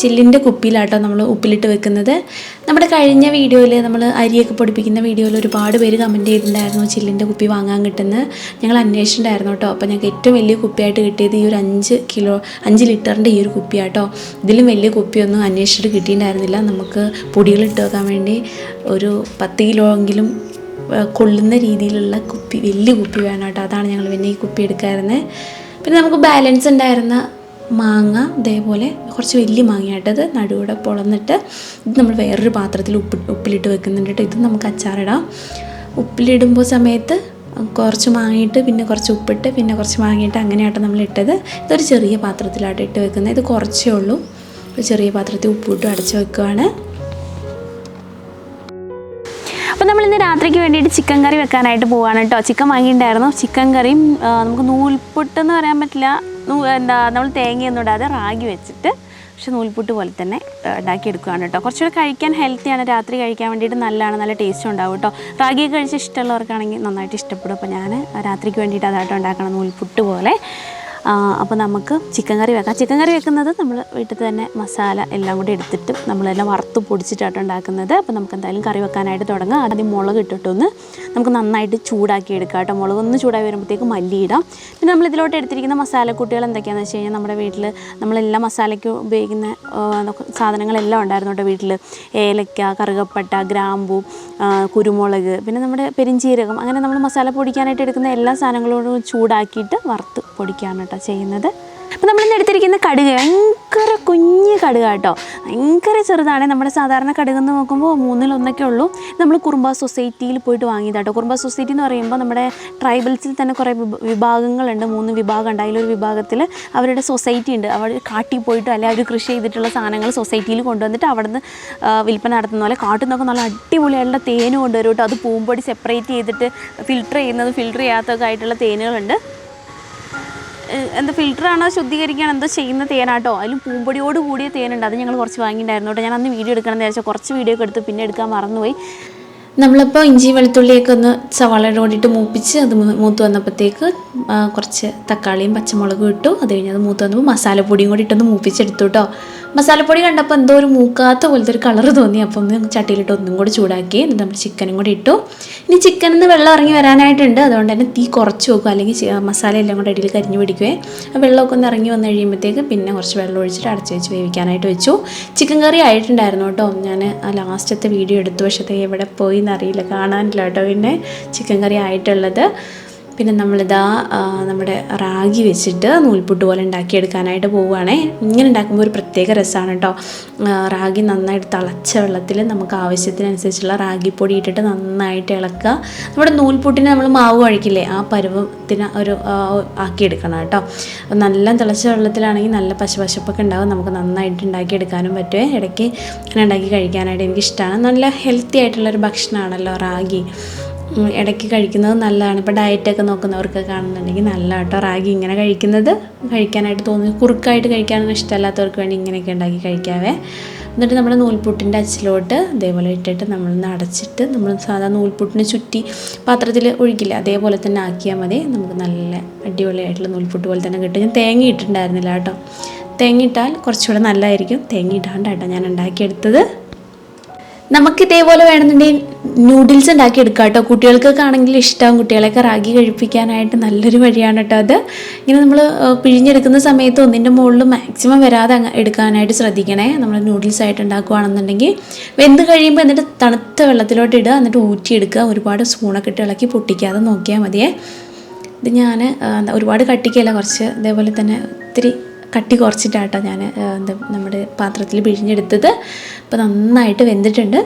ചില്ലിന്റെ കുപ്പിയിലാട്ടോ നമ്മൾ ഉപ്പിലിട്ട് വെക്കുന്നത്. നമ്മുടെ കഴിഞ്ഞ വീഡിയോയിൽ നമ്മൾ അരിയൊക്കെ പൊടിപ്പിക്കുന്ന വീഡിയോയിൽ ഒരുപാട് പേര് കമന്റ് ചെയ്തിട്ടുണ്ടായിരുന്നു ചില്ലിന്റെ കുപ്പി വാങ്ങാൻ കിട്ടുന്നത് ഞങ്ങൾ അന്വേഷിച്ചിട്ടുണ്ടായിരുന്നു കേട്ടോ. അപ്പോൾ ഞങ്ങൾക്ക് ഏറ്റവും വലിയ കുപ്പിയായിട്ട് കിട്ടിയത് ഈ ഒരു അഞ്ച് കിലോ അഞ്ച് ലിറ്ററിന്റെ ഈ ഒരു കുപ്പിയാട്ടോ. ഇതിലും വലിയ കുപ്പിയൊന്നും അന്വേഷിച്ചിട്ട് കിട്ടിയിട്ടുണ്ടായിരുന്നില്ല. നമുക്ക് പൊടികളിട്ട് വെക്കാൻ വേണ്ടി ഒരു പത്ത് കിലോ എങ്കിലും കൊള്ളുന്ന രീതിയിലുള്ള കുപ്പി വലിയ കുപ്പി വേണം കേട്ടോ. അതാണ് ഞങ്ങൾ പിന്നെ ഈ കുപ്പി എടുക്കാറുന്നത് പിന്നെ നമുക്ക് ബാലൻസ് ഉണ്ടായിരുന്ന മാങ്ങ ഇതേപോലെ കുറച്ച് വലിയ മാങ്ങയായിട്ടത് നടുവിടെ പൊളന്നിട്ട് ഇത് നമ്മൾ വേറൊരു പാത്രത്തിൽ ഉപ്പ് ഉപ്പിലിട്ട് വെക്കുന്നുണ്ട് കേട്ടോ. ഇത് നമുക്ക് അച്ചാറിടാം. ഉപ്പിലിടുമ്പോൾ സമയത്ത് കുറച്ച് മാങ്ങിയിട്ട് പിന്നെ കുറച്ച് ഉപ്പിട്ട് പിന്നെ കുറച്ച് മാങ്ങിയിട്ട് അങ്ങനെയാട്ടോ നമ്മൾ ഇട്ടത്. ഇതൊരു ചെറിയ പാത്രത്തിലാട്ടോ ഇട്ട് വെക്കുന്നത്. ഇത് കുറച്ചേ ഉള്ളൂ. ഒരു ചെറിയ പാത്രത്തിൽ ഉപ്പിട്ട് അടച്ച് വെക്കുകയാണ് രാത്രിക്ക് വേണ്ടിയിട്ട് ചിക്കൻ കറി വെക്കാനായിട്ട് പോവാണ് കേട്ടോ. ചിക്കൻ വാങ്ങിയിട്ടുണ്ടായിരുന്നു. ചിക്കൻ കറിയും നമുക്ക് നൂൽപുട്ട് എന്ന് പറയാൻ പറ്റില്ല. എന്താ നമ്മൾ തേങ്ങയൊന്നും ഇടാതെ റാഗി വെച്ചിട്ട് പക്ഷെ നൂൽപുട്ട് പോലെ തന്നെ ഉണ്ടാക്കിയെടുക്കുകയാണ് കേട്ടോ. കുറച്ചുകൂടെ കഴിക്കാൻ ഹെൽത്തിയാണ് രാത്രി കഴിക്കാൻ വേണ്ടിയിട്ട് നല്ലതാണ്. നല്ല ടേസ്റ്റ് ഉണ്ടാവും കേട്ടോ. റാഗിയൊക്കെ കഴിച്ച് ഇഷ്ടമുള്ളവർക്കാണെങ്കിൽ നന്നായിട്ട് ഇഷ്ടപ്പെടും. അപ്പോൾ ഞാൻ രാത്രിക്ക് വേണ്ടിയിട്ട് അതായിട്ട് ഉണ്ടാക്കണം നൂൽപുട്ട് പോലെ. അപ്പോൾ നമുക്ക് ചിക്കൻ കറി വെക്കാം. ചിക്കൻ കറി വെക്കുന്നത് നമ്മൾ വീട്ടിൽ തന്നെ മസാല എല്ലാം കൂടി എടുത്തിട്ട് നമ്മളെല്ലാം വറുത്ത് പൊടിച്ചിട്ടാണ് ഉണ്ടാക്കുന്നത്. അപ്പോൾ നമുക്ക് എന്തായാലും കറി വെക്കാനായിട്ട് തുടങ്ങാം. ആദ്യം മുളക് ഇട്ടിട്ടൊന്ന് നമുക്ക് നന്നായിട്ട് ചൂടാക്കി എടുക്കാം കേട്ടോ. മുളക് ഒന്ന് ചൂടായി വരുമ്പോഴത്തേക്ക് മല്ലിയിടാം. പിന്നെ നമ്മൾ ഇതിലോട്ട് എടുത്തിരിക്കുന്ന മസാലക്കൂട്ടുകൾ എന്തൊക്കെയാണെന്ന് വെച്ച് കഴിഞ്ഞാൽ നമ്മുടെ വീട്ടിൽ നമ്മളെല്ലാ മസാലയ്ക്ക് ഉപയോഗിക്കുന്ന സാധനങ്ങളെല്ലാം ഉണ്ടായിരുന്നു കേട്ടോ വീട്ടിൽ ഏലക്ക കറുകപ്പട്ട ഗ്രാമ്പു കുരുമുളക് പിന്നെ നമ്മുടെ പെരിഞ്ചീരകം. അങ്ങനെ നമ്മൾ മസാല പൊടിക്കാനായിട്ട് എടുക്കുന്ന എല്ലാ സാധനങ്ങളോടും ചൂടാക്കിയിട്ട് വറുത്ത് പൊടിക്കുകയാണ് കേട്ടോ ചെയ്യുന്നത്. അപ്പോൾ നമ്മളിന്ന് എടുത്തിരിക്കുന്ന കടുക് ഭയങ്കര കുഞ്ഞ് കടുക കേട്ടോ ഭയങ്കര ചെറുതാണ്. നമ്മുടെ സാധാരണ കടുക് എന്ന് നോക്കുമ്പോൾ മൂന്നിലൊന്നൊക്കെ ഉള്ളൂ. നമ്മൾ കുറുമ്പ സൊസൈറ്റിയിൽ പോയിട്ട് വാങ്ങിയതാട്ടോ കുറുമ്പ സൊസൈറ്റി എന്ന് പറയുമ്പോൾ നമ്മുടെ ട്രൈബൽസിൽ തന്നെ കുറേ വിഭ- വിഭാഗങ്ങളുണ്ട്. മൂന്ന് വിഭാഗം ഉണ്ട്. അതിലൊരു വിഭാഗത്തിൽ അവരുടെ സൊസൈറ്റി ഉണ്ട്. അവർ കാട്ടി പോയിട്ട് അല്ലെങ്കിൽ അവർ കൃഷി ചെയ്തിട്ടുള്ള സാധനങ്ങൾ സൊസൈറ്റിയിൽ കൊണ്ടുവന്നിട്ട് അവിടെ നിന്ന് വിൽപ്പന നടത്തുന്ന പോലെ കാട്ടിൽ നിന്നൊക്കെ നല്ല അടിപൊളിയായിട്ടുള്ള തേന് കൊണ്ടുവരും കേട്ടോ അത് പൂമ്പൊടി സെപ്പറേറ്റ് ചെയ്തിട്ട് ഫിൽട്ടർ ചെയ്യുന്നത് ഫിൽട്ടർ ചെയ്യാത്തതൊക്കെ ആയിട്ടുള്ള തേനുകളുണ്ട്. എന്താ ഫിൽറ്ററാണോ ശുദ്ധീകരിക്കുകയാണ് എന്തോ ചെയ്യുന്ന തേനാട്ടോ. അതിലും പൂമ്പൊടിയോട് കൂടിയ തേനുണ്ട്. അത് ഞങ്ങൾ കുറച്ച് വാങ്ങിയിട്ടുണ്ടായിരുന്നു ഞാൻ അന്ന് വീഡിയോ എടുക്കണം എന്ന് വിചാരിച്ചാൽ കുറച്ച് വീഡിയോ ഒക്കെ എടുത്ത് പിന്നെ എടുക്കാൻ മറന്നുപോയി. നമ്മളിപ്പോൾ ഇഞ്ചി വെളുത്തുള്ളിയൊക്കെ ഒന്ന് സവാളയുടെ മൂപ്പിച്ച് അത് മൂത്ത് വന്നപ്പോഴത്തേക്ക് കുറച്ച് തക്കാളിയും പച്ചമുളകും ഇട്ടു. അത് കഴിഞ്ഞ് അത് മൂത്ത് വന്നപ്പോൾ മസാലപ്പൊടിയും കൂടി ഇട്ടൊന്ന് മൂപ്പിച്ചെടുത്തു കേട്ടോ. മസാലപ്പൊടി കണ്ടപ്പോൾ എന്തോ ഒരു മൂക്കാത്ത പോലത്തെ ഒരു കളർ തോന്നി. അപ്പോൾ ഒന്ന് ചട്ടിയിലിട്ട് ഒന്നും കൂടി ചൂടാക്കി എന്നിട്ട് നമ്മൾ ചിക്കനും കൂടി ഇട്ടു. ഇനി ചിക്കനിൽ വെള്ളം ഇറങ്ങി വരാനായിട്ടുണ്ട്. അതുകൊണ്ട് തന്നെ തീ കുറച്ച് വെക്കും. അല്ലെങ്കിൽ മസാല എല്ലാം കൂടെ ഇടിയിൽ കരിഞ്ഞു പിടിക്കുവേ. വെള്ളമൊക്കെ ഒന്ന് ഇറങ്ങി വന്നു കഴിയുമ്പോഴത്തേക്ക് പിന്നെ കുറച്ച് വെള്ളം ഒഴിച്ചിട്ട് അടച്ച് വെച്ച് വേവിക്കാനായിട്ട് വെച്ചു. ചിക്കൻ കറി ആയിട്ടുണ്ടായിരുന്നു കേട്ടോ. ഞാൻ ആ ലാസ്റ്റത്തെ വീഡിയോ എടുത്തു. പക്ഷേ എവിടെ പോയി എന്നറിയില്ല. കാണാനില്ല കേട്ടോ പിന്നെ ചിക്കൻ കറി ആയിട്ടുള്ളത്. പിന്നെ നമ്മളിതാ നമ്മുടെ റാഗി വെച്ചിട്ട് നൂൽപുട്ട് പോലെ ഉണ്ടാക്കിയെടുക്കാനായിട്ട് പോവുകയാണേ. ഇങ്ങനെ ഉണ്ടാക്കുമ്പോൾ ഒരു പ്രത്യേക രസമാണ് കേട്ടോ. റാഗി നന്നായിട്ട് തിളച്ച വെള്ളത്തിൽ നമുക്ക് ആവശ്യത്തിനനുസരിച്ചുള്ള റാഗിപ്പൊടി ഇട്ടിട്ട് നന്നായിട്ട് ഇളക്കുക. നമ്മുടെ നൂൽപുട്ടിനെ നമ്മൾ മാവ് കഴിക്കില്ലേ ആ പരുവത്തിന് ഒരു ആക്കി ആക്കിയെടുക്കണം കേട്ടോ. നല്ല തിളച്ച വെള്ളത്തിലാണെങ്കിൽ നല്ല പശപശപ്പൊക്കെ ഉണ്ടാവും. നമുക്ക് നന്നായിട്ട് ഉണ്ടാക്കിയെടുക്കാനും പറ്റുമേ ഇടയ്ക്ക് അങ്ങനെ ഉണ്ടാക്കി കഴിക്കാനായിട്ട് എനിക്കിഷ്ടമാണ് നല്ല ഹെൽത്തി ആയിട്ടുള്ളൊരു ഭക്ഷണമാണല്ലോ റാഗി. ഇടയ്ക്ക് കഴിക്കുന്നത് നല്ലതാണ്. ഇപ്പോൾ ഡയറ്റൊക്കെ നോക്കുന്നവർക്ക് കാണുന്നുണ്ടെങ്കിൽ നല്ല കേട്ടോ. റാഗി ഇങ്ങനെ കഴിക്കുന്നത് കഴിക്കാനായിട്ട് തോന്നി കുറുക്കായിട്ട് കഴിക്കാനൊന്നും ഇഷ്ടമല്ലാത്തവർക്ക് വേണ്ടി ഇങ്ങനെയൊക്കെ ഉണ്ടാക്കി കഴിക്കാവേ. എന്നിട്ട് നമ്മുടെ നൂൽപുട്ടിന്റെ അച്ചിലോട്ട് ഇതേപോലെ ഇട്ടിട്ട് നമ്മളൊന്ന് അടച്ചിട്ട് നമ്മൾ സാധാ നൂൽപുട്ടിന് ചുറ്റി പാത്രത്തിൽ ഒഴിക്കില്ല അതേപോലെ തന്നെ ആക്കിയാൽ മതി. നമുക്ക് നല്ല അടിപൊളിയായിട്ടുള്ള നൂൽപുട്ട് പോലെ തന്നെ കിട്ടും. ഞാൻ തേങ്ങ ഇട്ടിട്ടുണ്ടായിരുന്നില്ല കേട്ടോ. തേങ്ങ ഇട്ടാൽ കുറച്ചുകൂടെ നല്ലതായിരിക്കും. തേങ്ങ ഇട്ടാണ്ട് കേട്ടോ ഞാൻ ഉണ്ടാക്കിയെടുത്തത്. നമുക്ക് ഇതേപോലെ വേണമെന്നുണ്ടെങ്കിൽ നൂഡിൽസ് ഉണ്ടാക്കി എടുക്കാം കേട്ടോ. കുട്ടികൾക്കൊക്കെ ആണെങ്കിൽ ഇഷ്ടം. കുട്ടികളെയൊക്കെ റാഗി കഴിപ്പിക്കാനായിട്ട് നല്ലൊരു വഴിയാണ് കേട്ടോ അത്. ഇങ്ങനെ നമ്മൾ പിഴിഞ്ഞെടുക്കുന്ന സമയത്ത് ഒന്നിന്റെ മുകളിൽ മാക്സിമം വരാതെ എടുക്കാനായിട്ട് ശ്രദ്ധിക്കണേ. നമ്മൾ നൂഡിൽസ് ആയിട്ട് ഉണ്ടാക്കുകയാണെന്നുണ്ടെങ്കിൽ വെന്ത് കഴിയുമ്പോൾ എന്നിട്ട് തണുത്ത വെള്ളത്തിലോട്ട് ഇടുക. എന്നിട്ട് ഊറ്റിയെടുക്കുക. ഒരുപാട് സ്പൂണൊക്കെ ഇട്ട് ഇളക്കി പൊട്ടിക്കാതെ നോക്കിയാൽ മതിയേ. ഇത് ഞാൻ ഒരുപാട് കട്ടിക്കല്ല. കുറച്ച് ഇതേപോലെ തന്നെ ഒത്തിരി കട്ടി കുറച്ചിട്ടാട്ടോ ഞാൻ എന്താ നമ്മുടെ പാത്രത്തിൽ പിഴിഞ്ഞെടുത്തത്. അപ്പോൾ നന്നായിട്ട് വെന്തിട്ടുണ്ട്.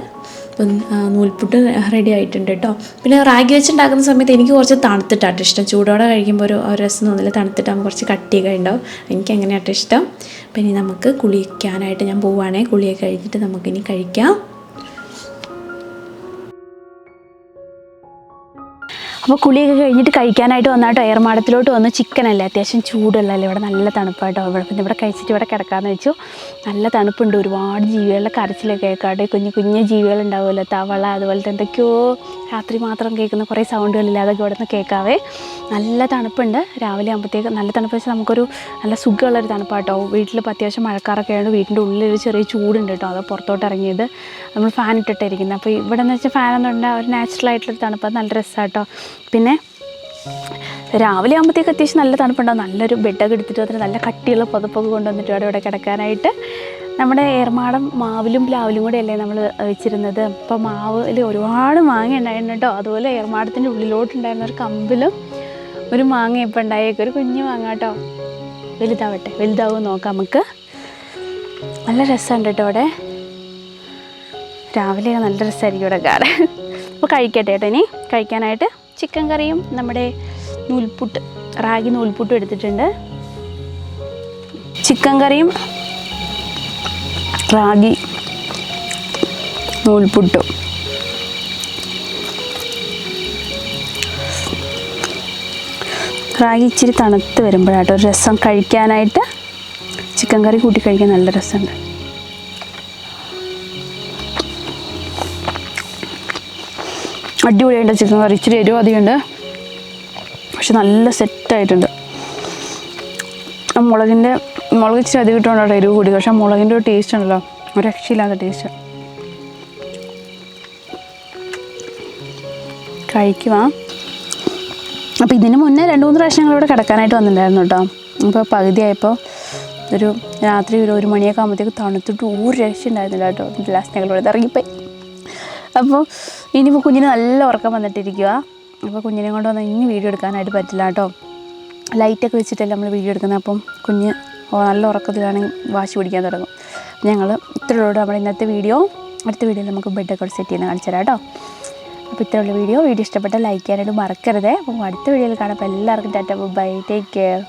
നൂൽപുട്ട് റെഡി ആയിട്ടുണ്ട് കേട്ടോ പിന്നെ റാഗി വെച്ചുണ്ടാക്കുന്ന സമയത്ത് എനിക്ക് കുറച്ച് തണുത്തിട്ടാട്ടോ ഇഷ്ടം. ചൂടോടെ കഴിക്കുമ്പോൾ ഒരു ഒരു രസം തോന്നില്ല. തണുത്തിട്ടാകുമ്പോൾ കുറച്ച് കട്ടിയൊക്കെ ഉണ്ടാവും. എനിക്ക് അങ്ങനെയാട്ടോ ഇഷ്ടം. പിന്നെ നമുക്ക് കുളിക്കാനായിട്ട് ഞാൻ പോവുകയാണെങ്കിൽ കുളിയൊക്കെ കഴിഞ്ഞിട്ട് നമുക്കിനി കഴിക്കാം. അപ്പോൾ കുളിയൊക്കെ കഴിഞ്ഞിട്ട് കഴിക്കാനായിട്ട് വന്നാട്ടോ ഏർമാടത്തിലോട്ട് വന്ന് ചിക്കനല്ലേ അത്യാവശ്യം ചൂടുള്ളല്ലേ ഇവിടെ നല്ല തണുപ്പായിട്ടോ ഇവിടെ പിന്നെ ഇവിടെ കഴിച്ചിട്ട് ഇവിടെ കിടക്കാമെന്ന് വെച്ചു. നല്ല തണുപ്പുണ്ട്. ഒരുപാട് ജീവികളുടെ കരച്ചിലൊക്കെ കേൾക്കാട്ടെ കുഞ്ഞു കുഞ്ഞു ജീവികളുണ്ടാവുമല്ലോ. തവള അതുപോലത്തെ എന്തൊക്കെയോ രാത്രി മാത്രം കേൾക്കുന്ന കുറേ സൗണ്ടുകളില്ലാതെ ഇവിടെ നിന്ന് കേൾക്കാവേ. നല്ല തണുപ്പുണ്ട്. രാവിലെ ആകുമ്പോഴത്തേക്ക് നല്ല തണുപ്പ് വെച്ചാൽ നമുക്കൊരു നല്ല സുഖമുള്ളൊരു തണുപ്പാട്ടോ. വീട്ടിൽ ഇപ്പോൾ അത്യാവശ്യം മഴക്കാറൊക്കെ ആയതുകൊണ്ട് വീടിന്റെ ഉള്ളിൽ ചെറിയ ചൂടുണ്ട് കേട്ടോ. അത് പുറത്തോട്ട് ഇറങ്ങിയത്. നമ്മൾ ഫാൻ ഇട്ടിട്ടിരിക്കുന്നത് അപ്പോൾ ഇവിടെ എന്ന് വെച്ചാൽ ഫാൻ എന്ന് ഒരു നാച്ചുറൽ ആയിട്ടുള്ളൊരു തണുപ്പ്. അത് നല്ല രസമാട്ടോ പിന്നെ രാവിലെ ആകുമ്പോഴത്തേക്ക് അത്യാവശ്യം നല്ല തണുപ്പുണ്ടാവും. നല്ലൊരു ബെഡൊക്കെ എടുത്തിട്ട് വന്നിട്ട് നല്ല കട്ടിയുള്ള പുതപ്പൊക്കെ കൊണ്ടുവന്നിട്ട് അവിടെ ഇവിടെ കിടക്കാനായിട്ട് നമ്മുടെ ഏർമാടം മാവിലും പ്ലാവിലും കൂടെ അല്ലേ നമ്മൾ വെച്ചിരുന്നത്. അപ്പോൾ മാവിൽ ഒരുപാട് മാങ്ങ ഉണ്ടായിരുന്നു കേട്ടോ. അതുപോലെ ഏർമാടത്തിന്റെ ഉള്ളിലോട്ടുണ്ടായിരുന്ന ഒരു കമ്പിലും ഒരു മാങ്ങ ഇപ്പം ഉണ്ടായേക്കും. ഒരു കുഞ്ഞു മാങ്ങ കേട്ടോ. വലുതാവട്ടെ. വലുതാവും നോക്കാം നമുക്ക്. നല്ല രസമുണ്ട് കേട്ടോ അവിടെ. രാവിലെ നല്ല രസമായിരിക്കും ഇവിടെ കാണാൻ. അപ്പോൾ കഴിക്കട്ടെ കേട്ടോ ഇനി. കഴിക്കാനായിട്ട് ചിക്കൻ കറിയും നമ്മുടെ നൂൽപുട്ട് റാഗി നൂൽപുട്ടും എടുത്തിട്ടുണ്ട്. ചിക്കൻ കറിയും റാഗി നൂൽപുട്ട്. റാഗി ഇച്ചിരി തണുത്ത് വരുമ്പോഴാട്ടോ ഒരു രസം കഴിക്കാനായിട്ട് ചിക്കൻ കറി കൂട്ടി കഴിക്കാൻ നല്ല രസമുണ്ട്. അടിപൊളിയായിട്ടുണ്ട് ചിക്കൻ കറി. ഇച്ചിരി എരിവ് അധികമുണ്ട്. പക്ഷെ നല്ല സെറ്റായിട്ടുണ്ട് മുളകിന്റെ മുളക് ഇച്ചിരി അധികം ഇട്ടുകൊണ്ടാണ് എരിവ് കൂടി പക്ഷേ മുളകിന്റെ ഒരു ടേസ്റ്റ് ഉണ്ടല്ലോ. ഒരു രക്ഷയില്ലാത്ത ടേസ്റ്റ് കഴിക്കുക അപ്പോൾ ഇതിന് മുന്നേ രണ്ട് മൂന്ന് പ്രാവശ്യം ഞങ്ങളിവിടെ കിടക്കാനായിട്ട് വന്നിട്ടുണ്ടായിരുന്നു കേട്ടോ. അപ്പോൾ പകുതിയായപ്പോൾ ഒരു രാത്രി ഒരു ഒരു മണിയൊക്കെ ആകുമ്പോഴത്തേക്ക് തണുത്തിട്ട് ഒരു രക്ഷ ഉണ്ടായിരുന്നില്ല കേട്ടോ. ലാസ്റ്റ് ഞങ്ങളിവിടെ ഇറങ്ങിപ്പോയി. അപ്പോൾ ഇനിയിപ്പോൾ കുഞ്ഞിന് നല്ല ഉറക്കം വന്നിട്ടിരിക്കുക അപ്പോൾ കുഞ്ഞിനെ കൊണ്ട് വന്ന് ഇനി വീഡിയോ എടുക്കാനായിട്ട് പറ്റില്ല കേട്ടോ. ലൈറ്റൊക്കെ വെച്ചിട്ടല്ലേ നമ്മൾ വീഡിയോ എടുക്കുന്നത്. അപ്പം കുഞ്ഞ് നല്ല ഉറക്കത്തിലാണെങ്കിൽ വാശി പിടിക്കാൻ തുടങ്ങും. ഞങ്ങൾ ഇത്രയുള്ളൂ നമ്മുടെ ഇന്നത്തെ വീഡിയോ അടുത്ത വീഡിയോയിൽ നമുക്ക് ബെഡൊക്കെ സെറ്റ് ചെയ്യുന്ന കാണിച്ചു തരാം കേട്ടോ. അപ്പോൾ ഇത്രയുള്ള വീഡിയോ വീഡിയോ ഇഷ്ടപ്പെട്ട ലൈക്ക് ചെയ്യാനായിട്ട് മറക്കരുത്. അപ്പോൾ അടുത്ത വീഡിയോയിൽ കാണാം. അപ്പോൾ എല്ലാവർക്കും ടാറ്റ. ബൈ. Take care